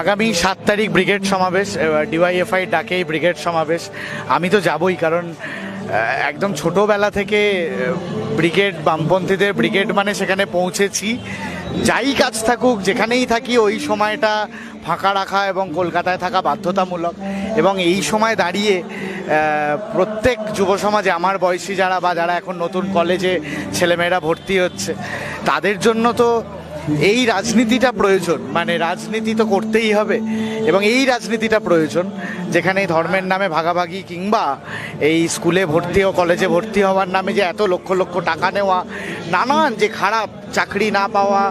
আগামী সাত তারিখ ব্রিগেড সমাবেশ ডিওয়াইএফআই ডাকে ব্রিগেড সমাবেশ। আমি তো যাবই, কারণ একদম ছোটোবেলা থেকে ব্রিগেড বামপন্থীদের ব্রিগেড মানে সেখানে পৌঁছেছি। যাই কাজ থাকুক, যেখানেই থাকি, ওই সময়টা ফাঁকা রাখা এবং কলকাতায় থাকা বাধ্যতামূলক। এবং এই সময় দাঁড়িয়ে প্রত্যেক যুব সমাজে, আমার বয়সী যারা বা যারা এখন নতুন কলেজে ছেলেমেয়েরা ভর্তি হচ্ছে, তাদের জন্য তো এই রাজনীতিটা প্রয়োজন। মানে রাজনীতি তো করতেই হবে। এবং এই রাজনীতিটা প্রয়োজন, যেখানে ধর্মের নামে ভাগাভাগি কিংবা এই স্কুলে ভর্তি ও কলেজে ভর্তি হওয়ার নামে যে এত লক্ষ লক্ষ টাকা নেওয়া, নানান যে খারাপ চাকরি না পাওয়া,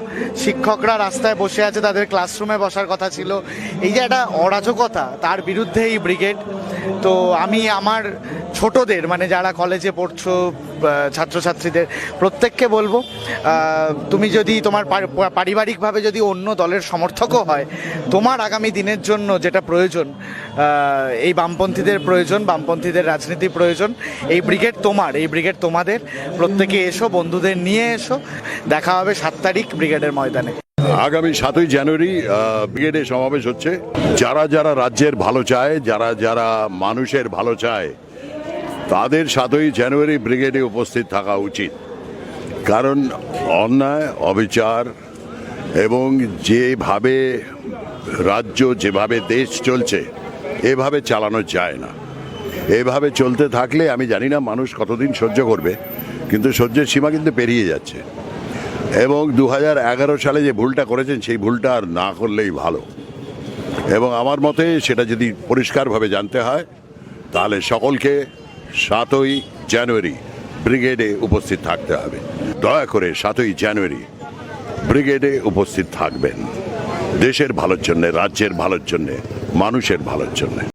শিক্ষকরা রাস্তায় বসে আছে, তাদের ক্লাসরুমে বসার কথা ছিল। এই যে একটা অরাজকতা, তার বিরুদ্ধে এই ব্রিগেড তো আমি আমার ছোটদের মানে যারা কলেজে পড়ছো ছাত্রছাত্রীদের, প্রত্যেককে বলব তুমি যদি তোমার পারিবারিকভাবে যদি অন্য দলের সমর্থকও হয়, তোমার আগামী দিনের জন্য যেটা প্রয়োজন এই বামপন্থীদের প্রয়োজন, বামপন্থীদের রাজনীতি প্রয়োজন, এই ব্রিগেড তোমার, এই ব্রিগেড তোমাদের। প্রত্যেকে এসো, বন্ধুদের নিয়ে এসো, দেখা হবে সাত তারিখ ব্রিগেডের ময়দানে। আগামী সাতই জানুয়ারি ব্রিগেডে সমাবেশ হচ্ছে। যারা যারা রাজ্যের ভালো চায়, যারা যারা মানুষের ভালো চায়, তাদের সাতই জানুয়ারি ব্রিগেডে উপস্থিত থাকা উচিত। কারণ অন্যায়, অবিচার এবং যেভাবে রাজ্য, যেভাবে দেশ চলছে, এভাবে চালানো যায় না। এভাবে চলতে থাকলে, আমি জানি না মানুষ কতদিন সহ্য করবে, কিন্তু সহ্যের সীমা কিন্তু পেরিয়ে যাচ্ছে। এবং দু হাজার এগারো সালে যে ভুলটা করেছেন, সেই ভুলটা আর না করলেই ভালো। এবং আমার মতে সেটা যদি পরিষ্কারভাবে জানতে হয়, তাহলে সকলকে সাতই জানুয়ারি ব্রিগেডে উপস্থিত থাকতে হবে। দয়া করে সাতই জানুয়ারি ব্রিগেডে উপস্থিত থাকবেন। দেশের ভালোর জন্যে, রাজ্যের ভালোর জন্যে, মানুষের ভালোর জন্যে।